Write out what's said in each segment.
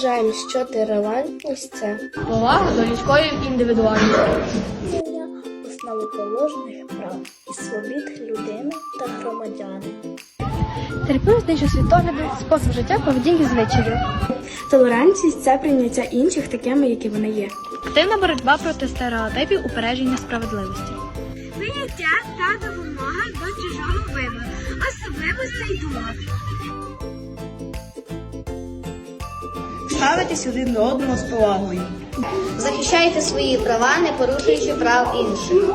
вважаємо, що толерантність це Повага до людської індивідуальності. основоположних прав і свобід людини та громадяни. Терпимість інші світогляди, спосіб життя, поведінки звичаїв. Толерантність це прийняття інших такими, які вони є. Активна боротьба проти стереотипів упередження справедливості. Прийняття та допомога до чужого вибору, особливостей думок. Ставитись один до одного з повагою. Захищайте свої права, не порушуючи прав інших.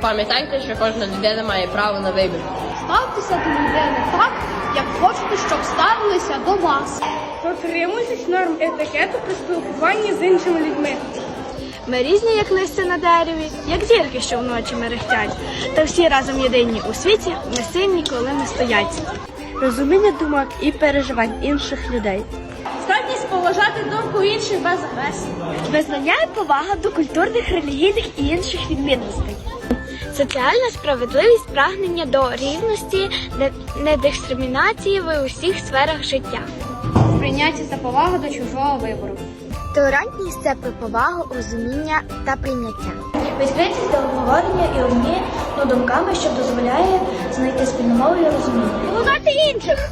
Пам'ятайте, що кожна людина має право на вибір. Ставтеся до людини так, як хочете, щоб ставилися до вас. Дотримуйтесь норм етикету при спілкуванні з іншими людьми. Ми різні, як листя на дереві, як зірки, що вночі мерехтять. Та всі разом єдині у світі, не сильні, коли не стоять. Розуміння думок і переживань інших людей. Поважати думку інших без агресії. Визнання і повага до культурних, релігійних і інших відмінностей. Соціальна справедливість прагнення до рівності, не- недискримінації в усіх сферах життя. Прийняття та повага до чужого вибору. Толерантність це про повагу, розуміння та прийняття. Відкритість до обговорення і обмін думками, що дозволяє знайти спільну мову і розуміння. Поважати інших.